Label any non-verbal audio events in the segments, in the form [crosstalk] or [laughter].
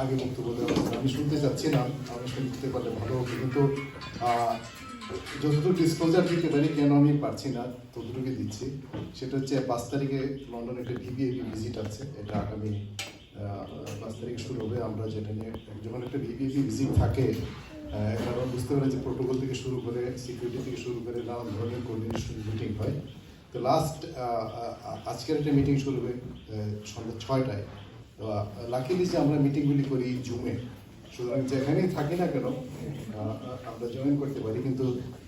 আগে বক্তব্য দেওয়া। আমি শুনতে চাচ্ছি না আমি শুনতে পারলে ভালো হতো কিন্তু যতটুকু ডিসক্লোজার দিতে পারি, কেন আমি পারছি না ততটুকু দিচ্ছি। সেটা হচ্ছে, পাঁচ তারিখে লন্ডনে একটা ভিভিআইপি ভিজিট আছে, এটা আগামী পাঁচ তারিখে শুরু হবে। আমরা যেটা নিয়ে, যখন একটা ভিভিআইপি ভিজিট থাকে কারণ বুঝতে পারি যে প্রোটোকল থেকে শুরু করে সিকিউরিটি থেকে শুরু করে নানান ধরনের কোঅর্ডিনেশন মিটিং হয়। তো লাস্ট আজকের একটা মিটিং শুরু হবে সন্ধ্যা ছয়টায়। লাকিলি যে আমরা মিটিংগুলি করি জুমে সুতরাং যেখানেই থাকি না কেন আমরা জয়েন করতে পারি, কিন্তু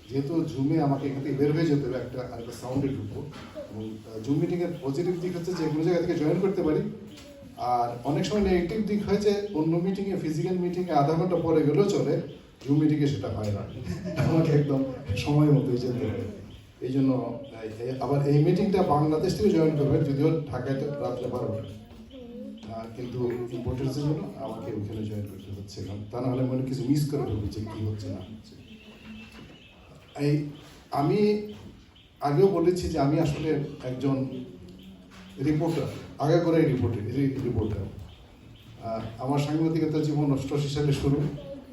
যেহেতু জুমে আমাকে এখান থেকে বের হয়ে যেতে হবে একটা একটা সাউন্ডে ঢুকবো, এবং জুম মিটিংয়ের পজিটিভ দিক হচ্ছে যে কোনো জায়গা থেকে জয়েন করতে পারি, আর অনেক সময় নেগেটিভ দিক হয় যে অন্য মিটিংয়ে ফিজিক্যাল মিটিংয়ে আধা ঘণ্টা পরে গেলেও চলে জুম মিটিংয়ে সেটা হয় না। [laughs] আমাকে একদম সময় মতোই যেতে হবে এই জন্য আবার এই মিটিংটা বাংলাদেশ থেকে জয়েন করবে যদিও ঢাকায় রাত্রে বারোটা কিন্তু ইম্পর্টেন্সের জন্য আমাকে ওখানে জয়েন করতে হচ্ছে। কারণ তা না হলে মনে কিছু মিস করে ফেলব যে কী হচ্ছে, না হচ্ছে। এই আমি আগেও বলেছি যে আমি আসলে একজন রিপোর্টার আগে করে রিপোর্টার রিপোর্টার আমার সাংবাদিকতা জীবন অষ্টআশি সালে শুরু,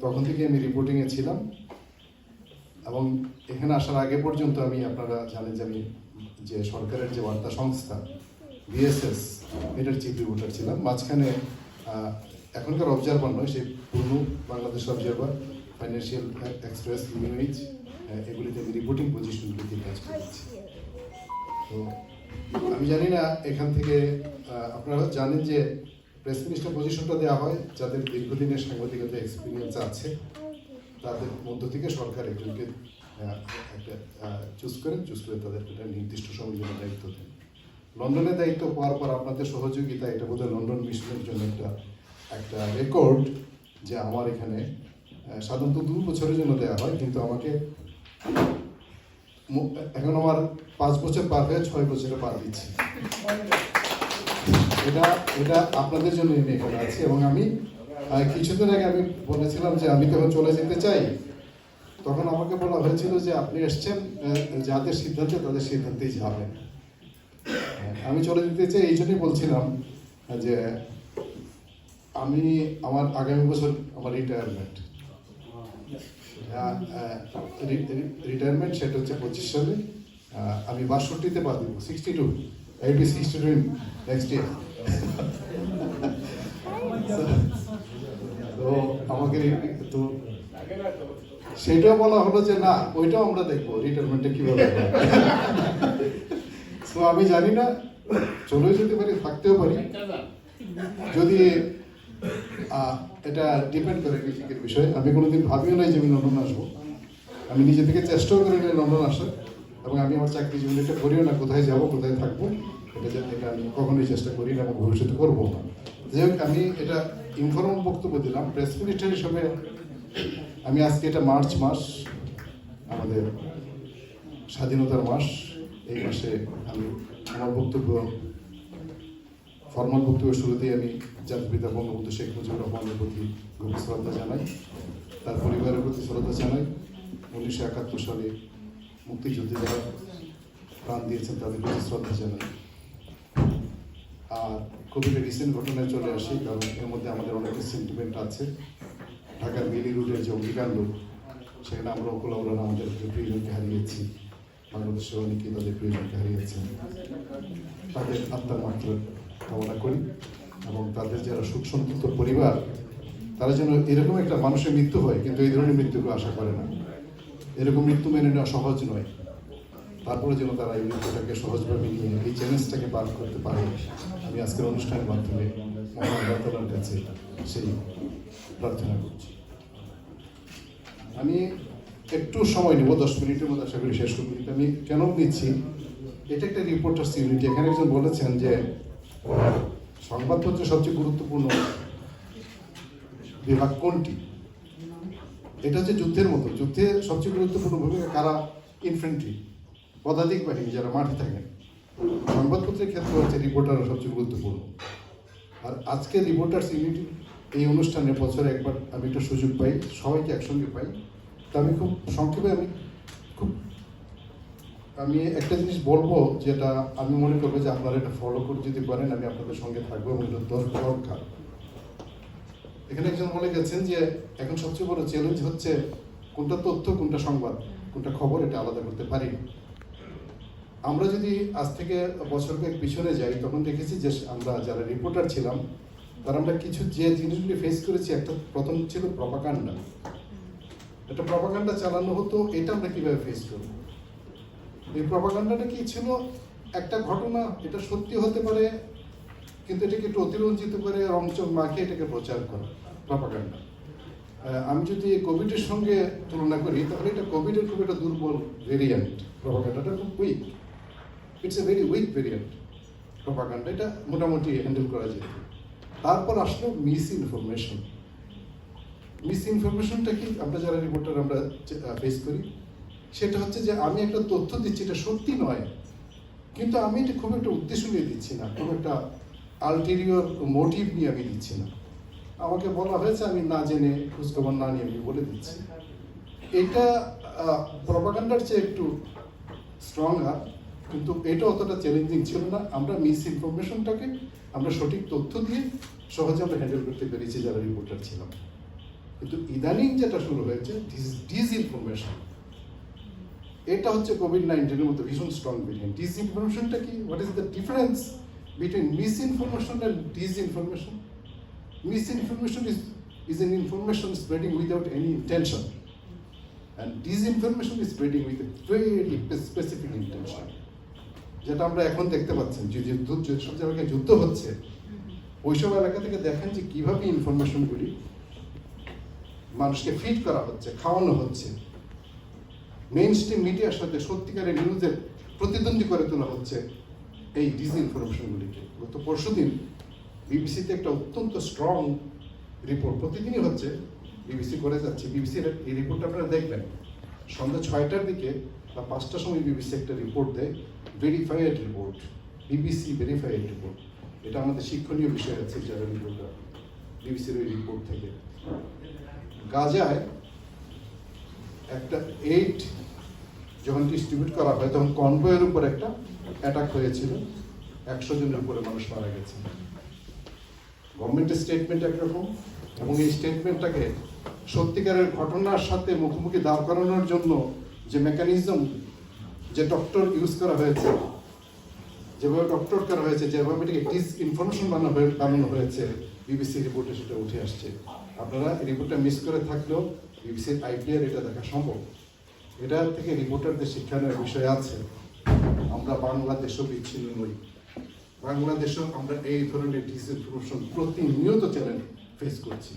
তখন থেকে আমি রিপোর্টিংয়ে ছিলাম। এবং এখানে আসার আগে পর্যন্ত আমি আপনারা জানেন যে আমি যে সরকারের যে বার্তা সংস্থা বিএসএস এটার চিফ রিপোর্টার ছিলাম। মাঝখানে এখনকার অবজারভার নয়, সেই পুরনো Bangladesh Observer Financial Express news এগুলিতে আমি রিপোর্টিং পজিশনগুলিতে কাজ করেছি। তো আমি জানি না এখান থেকে আপনারা জানেন যে প্রেস মিনিস্টার পজিশনটা দেওয়া হয়, যাদের দীর্ঘদিনের সাংবাদিকতা এক্সপিরিয়েন্স আছে, তাদের মধ্য থেকে সরকার একজনকে একটা চুজ করেন চুজ করে তাদের একটা নির্দিষ্ট সময় দায়িত্ব দেন লন্ডনের দায়িত্ব পাওয়ার পর আপনাদের সহযোগিতা, এটা বোধহয় লন্ডন মিশনের জন্য একটা একটা রেকর্ড যে আমার এখানে সাধারণত দু বছরের জন্য দেওয়া হয়, কিন্তু আমাকে এখন আমার পাঁচ বছর পার হয়ে ছয় বছরে পার দিচ্ছি। এটা এটা আপনাদের জন্য আমি এখানে আছি এবং আমি কিছুদিন আগে আমি বলেছিলাম যে আমি তখন চলে যেতে চাই, তখন আমাকে বলা হয়েছিল যে আপনি এসছেন যাদের সিদ্ধান্ত, তাদের সিদ্ধান্তেই যাবেন। আমি চলে যেতে চাই, এই জন্যই বলছিলাম যে আমি আমার আগামী বছর আমার রিটায়ারমেন্ট রিটায়ারমেন্ট সেটা হচ্ছে পঁচিশ সালে আমি বাষট্টিতে বাদ দিব sixty two eighty sixty two next year তো আমাকে তো সেটাও বলা হলো যে না, ওইটাও আমরা দেখব রিটায়ারমেন্টে কীভাবে আমি জানি না চলে যেতে পারি, থাকতেও পারি। যদি এটা ডিপেন্ড করে কৃষিকের বিষয়ে। আমি কোনোদিন ভাবিও নাই যে আমি লন্ডন আসব। আমি নিজে থেকে চেষ্টাও করি না লন্ডন আসার, এবং আমি আমার চাকরি জীবনে এটা করিও না, কোথায় যাব, কোথায় থাকব, এটা যাতে আমি কখনোই চেষ্টা করি না এবং ভবিষ্যতে করব না। যাই হোক, আমি এটা ইনফর্মাল বক্তব্য দিলাম। প্রেস মিনিস্টার হিসেবে আমি আজকে এটা মার্চ মাস, আমাদের স্বাধীনতার মাস। এই মাসে আমি আমার বক্তব্য ফর্মাল বক্তব্য শুরুতেই আমি জাতির পিতা বঙ্গবন্ধু শেখ মুজিবুর রহমানের প্রতি গভীর শ্রদ্ধা জানাই, তার পরিবারের প্রতি শ্রদ্ধা জানাই। উনিশশো একাত্তর সালে মুক্তিযুদ্ধে যারা প্রাণ দিয়েছেন, তাদের প্রতি শ্রদ্ধা জানাই। আর একটা রিসেন্ট ঘটনায় চলে আসি, কারণ এর মধ্যে আমাদের অনেক সেন্টিমেন্ট আছে। ঢাকার বেলি রোডের যে অগ্নিকাণ্ড সেখানে আমরা অকুলাউরান আমাদের প্রিয়জনকে হারিয়েছি বাংলাদেশের অনেকেই তাদের প্রিয়জনকে হারিয়েছেন তাদের আত্মার মাত্র কামনা করি এবং তাদের যারা সুখ সন্তুষ্ট পরিবার তারা যেন এরকম একটা মানুষের মৃত্যু হয় কিন্তু এই ধরনের মৃত্যুকে আশা করে না। এরকম মৃত্যু মেনে নেওয়া সহজ নয়। তারপরে যেন তারা এই মৃত্যুটাকে সহজভাবে নিয়ে এই চ্যালেঞ্জটাকে পার করতে পারে আমি আজকের অনুষ্ঠানের মাধ্যমে মহান কাছে সেই প্রার্থনা করছি আমি একটু সময় নেব, দশ মিনিটের মধ্যে আশা করি শেষ করব আমি কেন নিচ্ছি? এটা একটা রিপোর্টার্স ইউনিটি এখানে একজন বলেছেন যে সংবাদপত্রের সবচেয়ে গুরুত্বপূর্ণ বিভাগ কোনটি? এটা হচ্ছে যুদ্ধের মতো, যুদ্ধে সবচেয়ে গুরুত্বপূর্ণ ভূমিকা কারা? ইনফ্যান্ট্রি পদাতিক বাহিনী যারা মাঠে থাকেন। সংবাদপত্রের ক্ষেত্রে হচ্ছে রিপোর্টাররা সবচেয়ে গুরুত্বপূর্ণ। আর আজকে রিপোর্টার্স ইউনিটি এই অনুষ্ঠানে বছরে একবার আমি একটা সুযোগ পাই, সবাইকে একসঙ্গে পাই। আমি খুব সংক্ষেপে আমি খুব আমি একটা জিনিস বলব যেটা আমি মনে করব যে আপনারা এটা ফলো করে যদি পারেন, আমি আপনাদের সঙ্গে থাকব এবং এটা দরকার এখানে একজন বলে গেছেন যে এখন সবচেয়ে বড় চ্যালেঞ্জ হচ্ছে কোনটা তথ্য, কোনটা সংবাদ, কোনটা খবর এটা আলাদা করতে পারি। আমরা যদি আজ থেকে বছর কয়েক পিছনে যাই, তখন দেখেছি যে আমরা যারা রিপোর্টার ছিলাম, তারা আমরা কিছু যে জিনিসগুলি ফেস করেছি, একটা প্রথম ছিল প্রপাকাণ্ডা একটা প্রপাকাণ্ডা চালানো হতো, এটা আমরা কীভাবে ফেস করব? এই প্রপাকাণ্ডাটা কি ছিল? একটা ঘটনা, এটা সত্যি হতে পারে, কিন্তু এটাকে একটু অতিরঞ্জিত করে রংচং মাখিয়ে এটাকে প্রচার করা প্রপাকাণ্ডা আমি যদি কোভিডের সঙ্গে তুলনা করি, তাহলে এটা কোভিডের খুব একটা দুর্বল ভেরিয়েন্ট প্রপাকাণ্ডাটা খুব weak it's a very weak variant propaganda এটা মোটামুটি হ্যান্ডেল করা যেত। তারপর আসলো মিস ইনফরমেশন মিস ইনফরমেশনটা কি আমরা যারা রিপোর্টার আমরা ফেস করি, সেটা হচ্ছে যে আমি একটা তথ্য দিচ্ছি, এটা সত্যি নয়। কিন্তু আমি এটা খুব একটা উদ্দেশ্য নিয়ে দিচ্ছি না, খুব একটা আলটেরিয়র মোটিভ নিয়ে আমি দিচ্ছি না। আমাকে বলা হয়েছে, আমি না জেনে খোঁজখবর না নিয়ে আমি বলে দিচ্ছি। এটা প্রপাগান্ডার চেয়ে একটু স্ট্রং হাত কিন্তু এটা অতটা চ্যালেঞ্জিং ছিল না। আমরা মিস ইনফরমেশনটাকে আমরা সঠিক তথ্য দিয়ে সহজে আমরা হ্যান্ডেল করতে পেরেছি যারা রিপোর্টার ছিলাম। কিন্তু ইদানিং যেটা শুরু হয়েছে ডিস ইনফরমেশন এটা হচ্ছে কোভিড নাইন্টিনের মতো ভীষণ স্ট্রং ভেরিয়েন্ট ডিস ইনফরমেশনটা কি? What is the difference between misinformation and disinformation misinformation is is an information spreading without any intention and disinformation is spreading with very specific intention যেটা আমরা এখন দেখতে পাচ্ছেন যে যুদ্ধ যেসব জায়গায় যুদ্ধ হচ্ছে ওইসব এলাকা থেকে দেখেন যে কীভাবে ইনফরমেশনগুলি মানুষকে ফিট করা হচ্ছে, খাওয়ানো হচ্ছে। মেইন স্ট্রিম মিডিয়ার সাথে সত্যিকারের নিউজের প্রতিদ্বন্দ্বী করে তোলা হচ্ছে এই ডিজ ইনফরমেশনগুলিকে গত পরশু দিন বিবিসিতে একটা অত্যন্ত স্ট্রং রিপোর্ট প্রতিদিনই হচ্ছে, বিবিসি করে যাচ্ছে। বিবিসির এই রিপোর্টটা আপনারা দেখবেন। সন্ধ্যা ছয়টার দিকে বা পাঁচটার সময় বিবিসি একটা রিপোর্ট দেয় verified report BBC verified report এটা আমাদের শিক্ষণীয় বিষয় আছে, যারা রিপোর্টটা বিবিসির ওই রিপোর্ট থেকে। গাজায় একটা এইট যখন ডিস্ট্রিবিউট করা হয়, তখন কনভয়ের উপর একটা অ্যাটাক হয়েছিল। একশো জনের উপরে মানুষ মারা গেছে। গভর্নমেন্টের স্টেটমেন্ট একরকম এবং এই স্টেটমেন্টটাকে সত্যিকারের ঘটনার সাথে মুখোমুখি দাঁড় করানোর জন্য যে মেকানিজম যে ডক্টর ইউজ করা হয়েছে, যেভাবে ডক্টর করা হয়েছে, যেভাবে এটাকে ডিস ইনফরমেশন বানানো হয়ে হয়েছে বিবিসি রিপোর্টে সেটা উঠে আসছে। আপনারা রিপোর্টটা মিস করে থাকলেও বিবিসির আইপিআর এটা দেখা সম্ভব। এটা থেকে রিপোর্টারদের শিক্ষা নেওয়ার বিষয় আছে। আমরা বাংলাদেশও বিচ্ছিন্ন নই। বাংলাদেশেও আমরা এই ধরনের ডিসইনফরমেশন প্রতিনিয়ত চ্যালেঞ্জ ফেস করছি।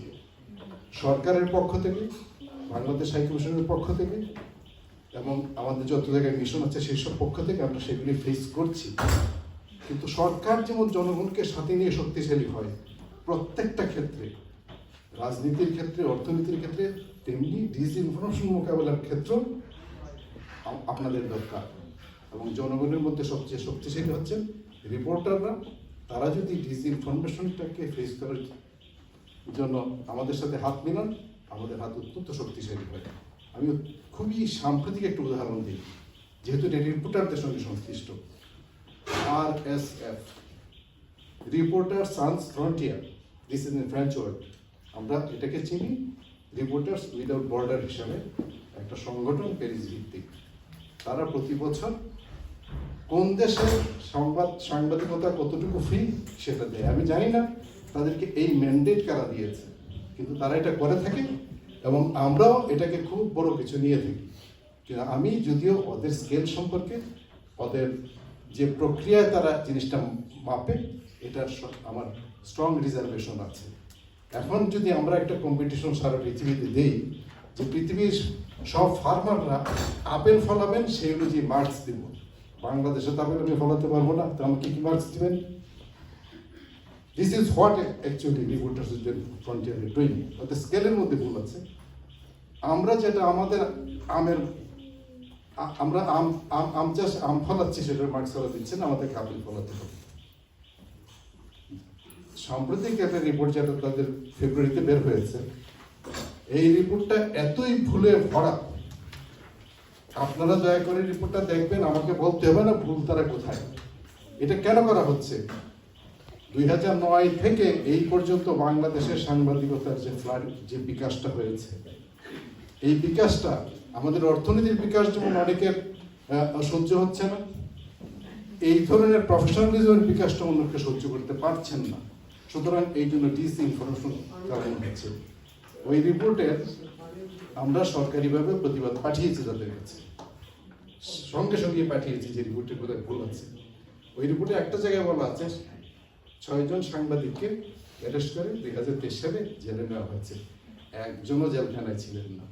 সরকারের পক্ষ থেকে, বাংলাদেশ হাইকমিশনের পক্ষ থেকে, এবং আমাদের যত জায়গায় মিশন আছে সেই সব পক্ষ থেকে আমরা সেগুলি ফেস করছি। কিন্তু সরকার যেমন জনগণকে সাথে নিয়ে শক্তিশালী হয় প্রত্যেকটা ক্ষেত্রে, রাজনীতির ক্ষেত্রে, অর্থনীতির ক্ষেত্রে, তেমনি ডিসইনফরমেশন মোকাবেলার ক্ষেত্রেও আপ- আপনাদের দরকার। এবং জনগণের মধ্যে সবচেয়ে শক্তিশালী হচ্ছেন রিপোর্টাররা তারা যদি ডিসইনফরমেশনটাকে ফেস করার জন্য আমাদের সাথে হাত মিলান, আমাদের হাত অত্যন্ত শক্তিশালী হয়। আমি খুবই সাম্প্রতিক একটা উদাহরণ দিই। যেহেতু এটা রিপোর্টারদের সঙ্গে সংশ্লিষ্ট। R S F reporter sans frontier this is in French word আমরা এটাকে চিনি রিপোর্টার্স উইদাউট বর্ডার হিসাবে, একটা সংগঠন প্যারিস ভিত্তিক। তারা প্রতি বছর কোন দেশের সংবাদ, সাংবাদিকতা কতটুকু ফ্রি সেটা দেয়। আমি জানি না তাদেরকে এই ম্যান্ডেট কারা দিয়েছে, কিন্তু তারা এটা করে থাকে এবং আমরাও এটাকে খুব বড় কিছু নিয়ে থাকি। কিন্তু আমি যদিও ওদের স্কেল সম্পর্কে, ওদের যে প্রক্রিয়ায় তারা জিনিসটা মাপে এটার আমার স্ট্রং রিজার্ভেশন আছে। এখন যদি আমরা একটা কম্পিটিশন সারা পৃথিবীতে দেই, যে পৃথিবীর সব ফার্মাররা আপেল ফলাবেন, সেই অনুযায়ী মার্কস দিব। বাংলাদেশে তো আপেল আমি ফলাতে পারব না তো আমাকে কি মার্কস দিবেন? This is what actually reporters frontier doing ওদের স্কেলের মধ্যে ভুল আছে। আমরা যেটা আমাদের আমের আমরা আম আম আম চাষ, আম ফলাচ্ছি, সেটার মার্কস ফলা দিচ্ছেন, আমাদেরকে আপেল ফলাতে হবে। সাম্প্রতিক একটা রিপোর্ট যেটা তাদের ফেব্রুয়ারিতে বের হয়েছে, এই রিপোর্টটা এতই ভুলে ভরা। আপনারা দয়া করে রিপোর্টটা দেখবেন, আমাকে বলতে হবে না ভুল তারা কোথায়। এটা কেন করা হচ্ছে? দুই হাজার নয় থেকে এই পর্যন্ত বাংলাদেশের সাংবাদিকতার যে ফ্লাড যে বিকাশটা হয়েছে, এই বিকাশটা আমাদের অর্থনীতির বিকাশ যেমন অনেকের সহ্য হচ্ছে না, এই ধরনের প্রফেশনালিজমের বিকাশটা অন্যকে সহ্য করতে পারছেন না। সুতরাং এই জন্য ডিস ইনফরমেশন কারণ হচ্ছে ওই রিপোর্টের আমরা সরকারিভাবে প্রতিবাদ পাঠিয়েছি তাদের কাছে। সঙ্গে সঙ্গে পাঠিয়েছি যে রিপোর্টের কোথায় ভুল আছে। ওই রিপোর্টে একটা জায়গায় বলা আছে ছয়জন সাংবাদিককে অ্যারেস্ট করে দুই হাজার তেইশ সালে জেলে নেওয়া হয়েছে। একজনও জেলখানায় ছিলেন না।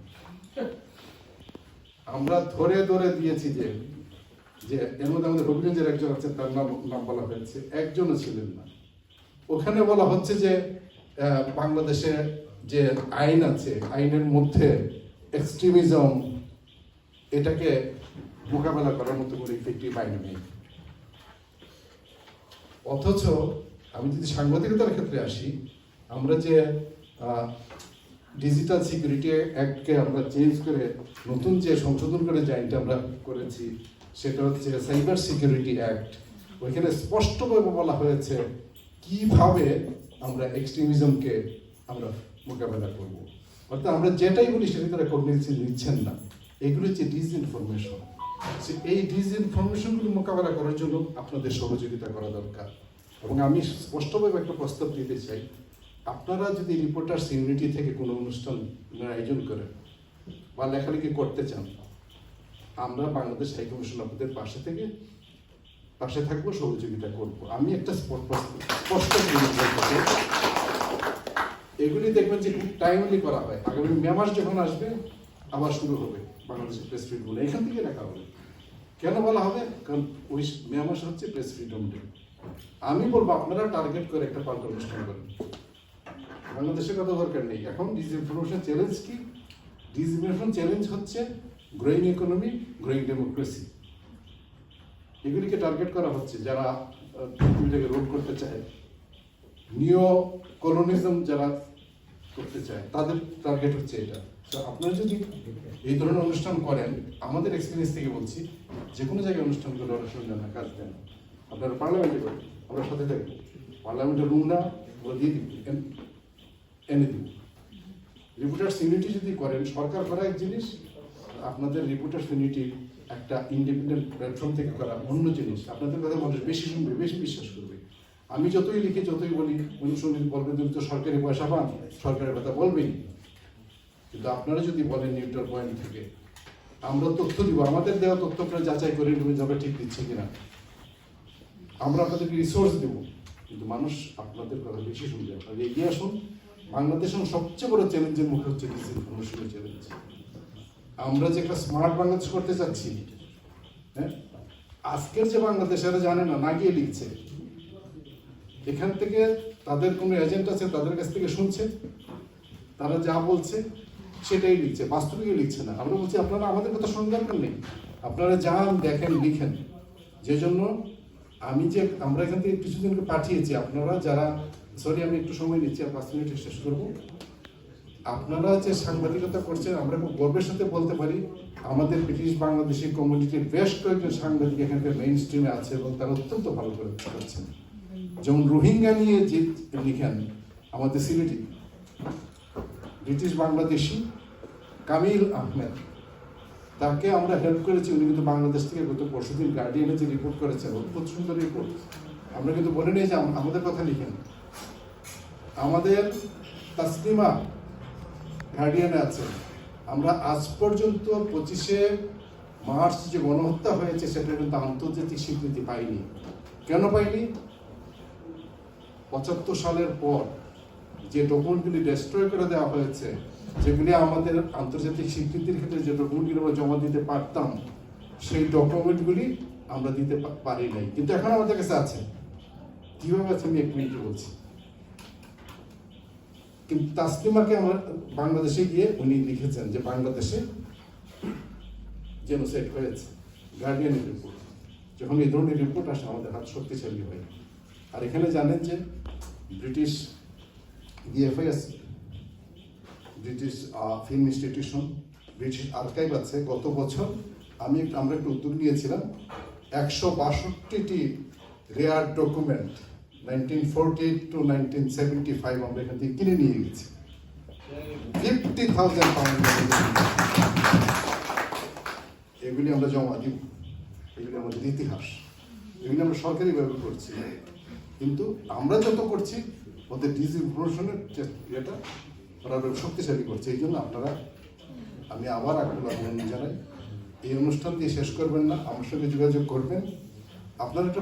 আমরা ধরে ধরে দিয়েছি যে যে এর মধ্যে আমাদের হবিগঞ্জের একজন আছে, তার নাম নাম বলা হয়েছে। একজনও ছিলেন না। ওখানে বলা হচ্ছে যে বাংলাদেশে যে আইন আছে, আইনের মধ্যে এক্সট্রিমিজম এটাকে মোকাবেলা করার মতো করে ইফেক্টিভ আইন নেই। অথচ আমি যদি সাংবাদিকতার ক্ষেত্রে আসি, আমরা যে ডিজিটাল সিকিউরিটি অ্যাক্টকে আমরা চেঞ্জ করে নতুন যে সংশোধন করে যে আইনটা আমরা করেছি, সেটা হচ্ছে সাইবার সিকিউরিটি অ্যাক্ট ওইখানে স্পষ্টভাবে বলা হয়েছে কীভাবে আমরা এক্সট্রিমিজমকে আমরা মোকাবেলা করব? অর্থাৎ আমরা যেটাই বলি সেটা তারা কগনিশন নিচ্ছেন না। এগুলো হচ্ছে ডিসইনফরমেশন এই ডিসইনফরমেশনগুলো মোকাবেলা করার জন্য আপনাদের সহযোগিতা করা দরকার। এবং আমি স্পষ্টভাবে একটা প্রস্তাব দিতে চাই। আপনারা যদি রিপোর্টার্স ইউনিটি থেকে কোনো অনুষ্ঠান আয়োজন করেন বা লেখালেখি করতে চান, আমরা বাংলাদেশ হাই কমিশন আপনাদের পাশে থেকে পাশে থাকব, সহযোগিতা করব। আমি একটা স্পষ্ট এগুলি দেখবেন যে খুব টাইমলি করা হয়। আগামী মে মাস যখন আসবে, আবার শুরু হবে বাংলাদেশের প্রেস ফ্রিডম এখান থেকে রাখা হবে। কেন বলা হবে? কারণ ওই মে মাস হচ্ছে প্রেস ফ্রিডম ডে আমি বলব, আপনারা টার্গেট করে একটা পাল্টা অনুষ্ঠান করেন। বাংলাদেশের কথা দরকার নেই। এখন ডিসইনফরমেশন চ্যালেঞ্জ কি? ডিসইনফরমেশন চ্যালেঞ্জ হচ্ছে গ্রোয়িং ইকোনমি গ্রোয়িং ডেমোক্রেসি এগুলিকে টার্গেট করা হচ্ছে যারা পৃথিবীটাকে রোধ করতে চায়। নিও কলোনিজম যারা করতে চায়, তাদের টার্গেট হচ্ছে এটা। তো আপনারা যদি এই ধরনের অনুষ্ঠান করেন, আমাদের এক্সপিরিয়েন্স থেকে বলছি যে কোনো জায়গায় অনুষ্ঠান করে অনুষ্ঠান দেন না কাজ দেন আপনারা পার্লামেন্টে করেন, আমরা সাথে থাকব পার্লামেন্টের রুম না ওরা দিয়ে দিব এনে দিব রিপোর্টার্স ইউনিটি যদি করেন, সরকার করা এক জিনিস, আপনাদের রিপোর্টার্স ইউনিটি একটা ইন্ডিপেন্ডেন্ট প্ল্যাটফর্ম থেকে করা অন্য জিনিস। আপনাদের কথা মানুষ বেশি শুনবে, বেশি বিশ্বাস করবে। আমি যতই লিখি, যতই বলি শুনবেন বলবেন তুমি তো সরকারি পয়সা পান, সরকারের কথা বলবেই। কিন্তু আপনারা যদি বলেন নিউট্রাল পয়েন্ট থেকে, আমরা তথ্য দিব, আমাদের দেওয়া তথ্য আপনারা যাচাই করে নেবেন যাবে ঠিক দিচ্ছে কিনা। আমরা আপনাদেরকে রিসোর্স দেব, কিন্তু মানুষ আপনাদের কথা বেশি শুনবে। আপনারা এগিয়ে আসুন, বাংলাদেশের সবচেয়ে বড় চ্যালেঞ্জের মুখে হচ্ছে ডিসইনফরমেশনের চ্যালেঞ্জ আমরা যে একটা স্মার্ট বাংলাদেশ করতে চাচ্ছি হ্যাঁ? আজকের যে বাংলাদেশ, এরা জানে না না গিয়ে লিখছে। এখান থেকে তাদের কোনো এজেন্ট আছে, তাদের কাছ থেকে শুনছে। তারা যা বলছে, সেটাই লিখছে, বাস্তবিকই লিখছে না। আমরা বলছি, আপনারা আমাদের কথা দরকার নেই। আপনারা যান, দেখেন, লিখেন। যে জন্য আমি যে, আমরা এখান থেকে কিছুজনকে পাঠিয়েছি, আপনারা যারা সরি আমি একটু সময় নিচ্ছি, আর পাঁচ মিনিটে শেষ করব। আপনারা যে সাংবাদিকতা করছেন, আমরা খুব গর্বের সাথে বলতে পারি, আমাদের ব্রিটিশ বাংলাদেশি কমিউনিটির বেশ কয়েকজন সাংবাদিক এখানকার মেইন স্ট্রিমে আছে এবং তারা অত্যন্ত ভালো করে করছেন। যেমন রোহিঙ্গা নিয়ে যে লিখেন আমাদের সিলেটি, ব্রিটিশ বাংলাদেশি কামিল আহমেদ, তাকে আমরা হেল্প করেছি, উনি কিন্তু বাংলাদেশ থেকে গত পরশুদিন গার্ডিয়ানে যে রিপোর্ট করেছেন, অদ্ভুত সুন্দর রিপোর্ট আমরা কিন্তু বলে নিই যে আমাদের কথা লিখেন। আমাদের তাসলিমা গার্ডিয়ানে আছে আমরা আজ পর্যন্ত পঁচিশে মার্চ যে গণহত্যা হয়েছে, সেটা কিন্তু আন্তর্জাতিক স্বীকৃতি পাইনি। কেন পাইনি? পঁচাত্তর সালের পর যে ডকুমেন্টগুলি ডেস্ট্রয় করে দেওয়া হয়েছে যেগুলি আমাদের আন্তর্জাতিক স্বীকৃতির ক্ষেত্রে যে ডকুমেন্টগুলি আমরা জমা দিতে পারতাম, সেই ডকুমেন্টগুলি আমরা দিতে পারি নাই। কিন্তু এখন আমাদের কাছে আছে। কীভাবে আছে আমি এক মিনিটে বলছি। কিন্তু তাসলিমাকে আমার বাংলাদেশে গিয়ে উনি লিখেছেন যে বাংলাদেশে জেনোসাইড হয়েছে গার্ডিয়ানের রিপোর্ট যখন এই ধরনের রিপোর্ট আসে, আমাদের হাত শক্তিশালী হয়। আর এখানে জানেন যে British DFIS British film institution British archive আছে। গত বছর আমি আমরা একটু উদ্যোগ নিয়েছিলাম, একশো বাষট্টিটি rare document nineteen forty two nineteen seventy five আমরা এখান থেকে কিনে নিয়ে গেছি। ফিফটি থাউজেন্ড পাউন্ড এগুলি আমরা জমা দিব। এগুলি আমাদের ইতিহাস। এগুলি আমরা সরকারিভাবে করছি। কিন্তু আমরা যত করছি, ওদের ডিসইনফরমেশনের ইয়েটা, ওরা শক্তিশালী করছে। এই জন্য আপনারা, আমি আবার আকুল আহ্বান জানাই, এই অনুষ্ঠান দিয়ে শেষ করবেন না। আমার সঙ্গে যোগাযোগ করবেন। আপনার একটা